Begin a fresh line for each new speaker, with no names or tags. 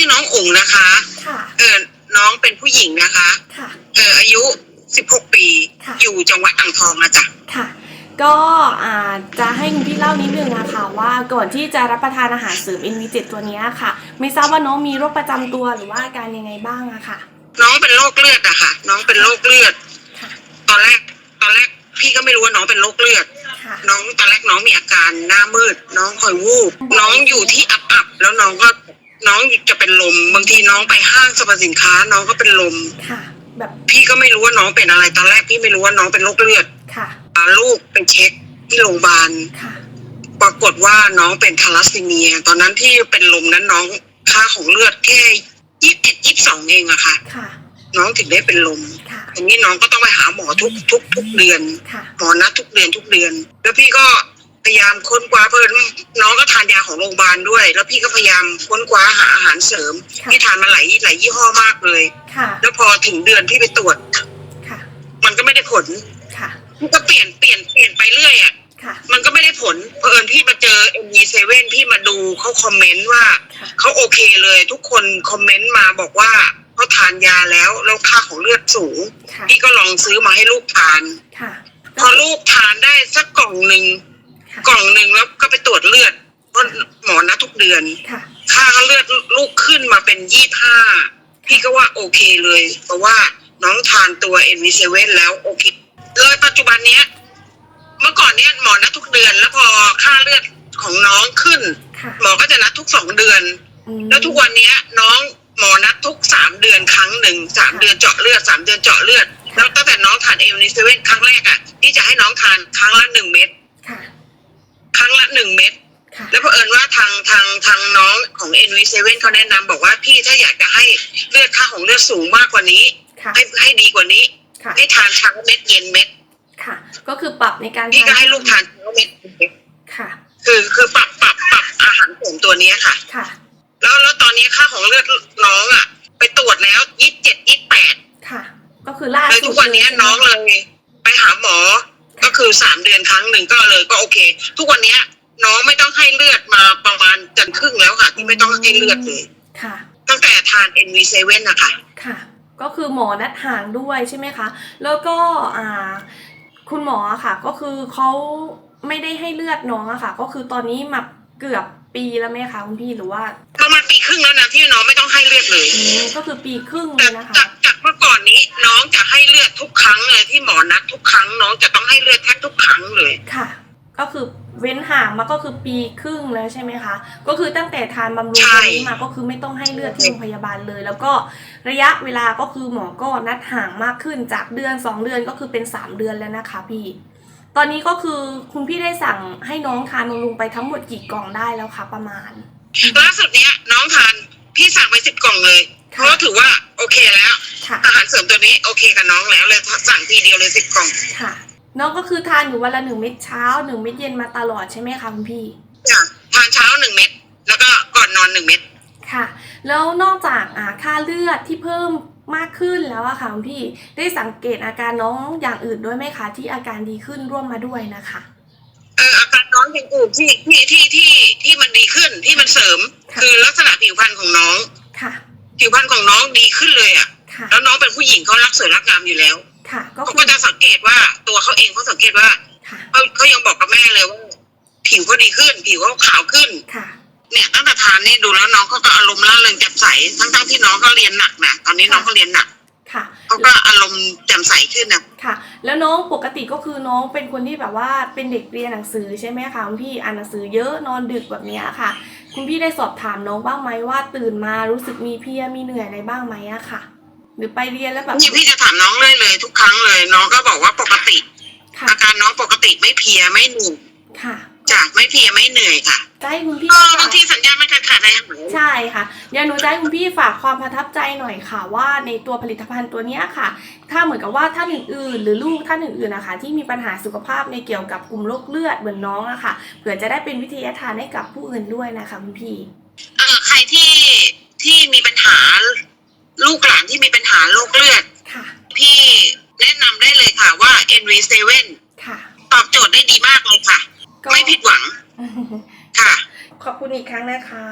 ชื่อน้องอุ๋งนะคะ
ค่ะ
เออน้องเป็นผู้หญิงนะคะ
ค่ะ
เอออายุ16ปี
ค่ะ
อยู่จังหวัดอ่างทองนะจ๊ะ
ค่ะ ก็อ่าจะให้คุณพี่เล่านิดนึงอะค่ะ ว่าก่อนที่จะรับประทานอาหารเสริม NV7 ตัวเนี้ยค่ะ ไม่ทราบว่าน้องมีโรคประจำตัวหรือว่าอาการยังไงบ้างอะค่ะ
น้องเป็นโรคเลือดอะค่ะ น้องเป็นโรคเลือด
ค่ะ
ตอนแรก ตอนแรกพี่ก็ไม่รู้ว่าน้องเป็นโรคเลือด
ค่ะ
น้องตอนแรกน้องมีอาการหน้ามืด น้องคอยวูบน้องอยู่ที่อับอับๆแล้วน้องก็ น้องจะเป็นลมบางทีน้องไปห้างสรรพสินค้า น้องก็เป็นลม
ค่ะ แบบ
พี่ก็ไม่รู้ว่าน้องเป็นอะไรตอนแรกพี่ไม่รู้ว่าน้องเป็นโรคเลือด
ค่ะ
พาลูกไปเช็คที่โรงพยาบาล
ค่ะ
ปรากฏว่าน้องเป็นทาลัสซีเมีย ตอนนั้นที่เป็นลมนั้นน้องค่าของเลือดแค่ยี่สิบเอ็ดยี่สิบสองเองอะค่ะ
ค่ะ
น้องถึงได้เป็นลม
ค่ะ
ทีนี้น้องก็ต้องไปหาหมอทุกทุกทุกเดือน
ค่ะ
หมอนัดทุกเดือนทุกเดือน แล้วพี่ก็พ ยายามค้นคว้าเพิ่นน้องก็ทานยาของโรงพยาบาลด้วย แล้วพี่ก็พยายามค้นคว้าหาอาหารเสริม
ค่ะ
พี่ทานมาหลายหลายยี่ห้อมากเลย
ค่ะ
แล้วพอถึงเดือนพี่ไปตรวจ
ค่ะ
มันก็ไม่ได้ผล
ค่ะ
พี่ก็เปลี่ยนเปลี่ยนเปลี่ยนไปเรื่อยอะ
ค่ะ
มันก็ไม่ได้ผลเผอิญพี่มาเจอ ME7 พี่มาดูเขาคอมเมนต์ว่า
ค่ะ
เขาโอเคเลยทุกคนคอมเมนต์มาบอกว่าเขาทานยาแล้วแล้วค่าของเลือดสูง
ค่ะ
พี่ก็ลองซื้อมาให้ลูกทาน
ค่ะ
พอลูกทานได้สักกล่องหนึ่ง
ค่ะ
กล่องหนึ่งแล้วก็ไปตรวจเลือดเพราะหมอนัดทุกเดือน
ค่ะ
ค่าเลือดลูกขึ้นมาเป็นยี่ห้าพี่ก็ว่าโอเคเลย เพราะว่าน้องทานตัว MV7 แล้วโอเคเลยปัจจุบันเนี้ย เมื่อก่อนเนี้ยหมอนัดทุกเดือน แล้วพอค่าเลือดของน้องขึ้น
ค่ะ
หมอก็จะนัดทุกสองเดือน
อืม
แล้วทุกวันเนี้ย น้องหมอนัดทุกสามเดือนครั้งหนึ่งสามเดือนเจาะเลือดสามเดือนเจาะเลือด แล้วตั้งแต่น้องทานเอลนิเซเว่นครั้งแรกอะพี่จะให้น้องทานครั้งละหนึ่งเม็ด
ค่ะ
ครั้งละ หนึ่งเม็ด
ค่ะ
แล้วเผอิญว่าทางทางทางน้องของ NV7 เขาแนะนำบอกว่าพี่ถ้าอยากจะให้เลือดค่าของเลือดสูงมากกว่านี้
ค่ะ
ให้ให้ดีกว่านี้
ค่ะ
ให้ทานเช้าเม็ดเย็นเม็ด
ค่ะ ก็คือปรับในการ
พี่ก็ให้ลูกทานเช้าเม็ดเย็นเม็ด
ค่ะ
คือคือปรับปรับปรับอาหารเสริมตัวเนี้ยค่ะ
ค่ะ
แล้วแล้วตอนนี้ค่าของเลือดน้องอะ ไปตรวจแล้วยี่สิบเจ็ดยี่สิบแปด
ค่ะ ก็คือล่า
เลย
สุ
ทุ
ด
กวันเนี้ย
ใช่ไหม
น้องเลย ไปหาหมอ ก็คือสามเดือนครั้งหนึ่งก็เลยก็โอเค ทุกวันเนี้ย น้องไม่ต้องให้เลือดมาประมาณจนครึ่งแล้วค่ะ ที่ไม่ต้องให้เลือดเลย
ค่ะ
ตั้งแต่ทาน NV7 นะคะ
ค่ะ ก็คือหมอนัดห่างด้วยใช่ไหมคะ แล้วก็อ่า คุณหมออะค่ะ ก็คือเขาไม่ได้ให้เลือดน้องอะค่ะ ก็คือตอนนี้มาเกือบปีแล้วไหมคะคุณพี่หรือว่า
ประมาณปีครึ่งแล้วนะที่น้องไม่ต้องให้เลือดเลย
อืมก็คือปีครึ่งเล
จาก
ยนะคะ
จากจากเมื่อก่อนนี้น้องจะให้เลือดทุกครั้งเลยที่หมอนัดทุกครั้งน้องจะต้องให้เลือดแทบทุกครั้งเลย
ค่ะ ก็คือ เว้นห่างมาก็คือปีครึ่งแล้วใช่ไหมคะ ก็คือตั้งแต่ทานบำรุง
ใช่
ตัวนี้มาก็คือไม่ต้องให้เลือดที่โรงพยาบาลเลย แล้วก็ระยะเวลาก็คือหมอก็นัดห่างมากขึ้นจากเดือนสองเดือนก็คือเป็นสามเดือนแล้วนะคะพี่ ตอนนี้ก็คือคุณพี่ได้สั่งให้น้องทานบำรุงไปทั้งหมดกี่กล่องได้แล้วคะประมาณ
ล่าสุดเนี้ยน้องทานพี่สั่งไปสิบกล่องเลยเพ
ค่ะ
ราะว่าถือว่าโอเคแล้ว
ค่ะ
อาหารเสริมตัวนี้โอเคกับน้องแล้วเลยสั่งทีเดียวเลยสิบกล่อง
ค่ะ น้องก็คือทานอยู่วันละหนึ่งเม็ดเช้าหนึ่งเม็ดเย็นมาตลอดใช่ไหมคะคุณพี่
จ้ะทานเช้าหนึ่งเม็ดแล้วก็ก่อนนอนหนึ่งเม็ด
ค่ะ แล้วนอกจากอ่าค่าเลือดที่เพิ่มมากขึ้นแล้วอะค่ะคุณพี่ได้สังเกตอาการน้องอย่างอื่นด้วยไหมคะที่อาการดีขึ้นร่วมมาด้วยนะคะ
เอออาการน้องอย่างอื่นที่ที่ที่ที่ที่มันดีขึ้นที่มันเสริม
ค่ะ
คือลักษณะผิวพรรณของน้อง
ค่ะ
ผิวพรรณของน้องดีขึ้นเลยอะ
ค่ะ
แล้วน้องเป็นผู้หญิงเขารักสวยรักงามอยู่แล้ว
ค่ะก็
เขา
คื
ก็
อ
จะสังเกตว่าตัวเขาเองเขาสังเกตว่า
ค่ะ
เขาเขายังบอกกับแม่เลยว่าผิวเขาดีขึ้น ผิวเขาขาวขึ้น
ค่ะ
เนี่ยตั้งแต่ทานนี่ดูแล้วน้องเขาก็อารมณ์ร่าเริงแจ่มใสทั้งทั้งๆที่น้องก็เรียนหนักนะตอนนี้น้องเขาเรียนหนัก
ค่ะ
เขาก็อารมณ์แจ่มใสขึ้นนะ
ค่ะ แล้วน้องปกติก็คือน้องเป็นคนที่แบบว่าเป็นเด็กเรียนหนังสือใช่ไหมคะคุณพี่อ่านหนังสือเยอะนอนดึกแบบเนี้ยค่ะ คุณพี่ได้สอบถามน้องบ้างไหมว่าตื่นมารู้สึกมีเพลียมีเหนื่อยอะไรบ้างไหมอะค่ะ หรือไปเรียนแล้วแบบ
นี่พี่จะถามน้องเลยเลยทุกครั้งเลย น้องก็บอกว่าปกติ
ค่ะ
อาการน้องปกติไม่เพลียไม่เหนื่อย
ค่ะ
จากไม่เพลียไม่เหนื่อยค่ะ
จะให้คุณพี่
ก็
ฝา
บากงทีสัญญาณมันขาดขาดอะไรหาย
ใช่ค่ะเดี๋ยวหนูจะให้คุณพี่ฝากความประทับใจหน่อยค่ะ ว่าในตัวผลิตภัณฑ์ตัวเนี้ยค่ะ ถ้าเหมือนกับว่าท่านอื่นๆ หรือลูกท่านอื่นๆนะคะ ที่มีปัญหาสุขภาพในเกี่ยวกับกลุ่มโรคเลือดเหมือนน้องอะค่ะเผื่อจะได้เป็นวิทยาทานให้กับผู้อื่นด้วยนะคะคุณพี่
เออใครที่ที่มีปัญหา ลูกหลานที่มีปัญหาโรคเลือด
ค่ะ
พี่แนะนำได้เลยค่ะว่า NV7
ค่ะ
ตอบโจทย์ได้ดีมากเลยค่ะ
ก็
ไม่ผิดหวังค่ะ
ขอบคุณอีกครั้งนะคะ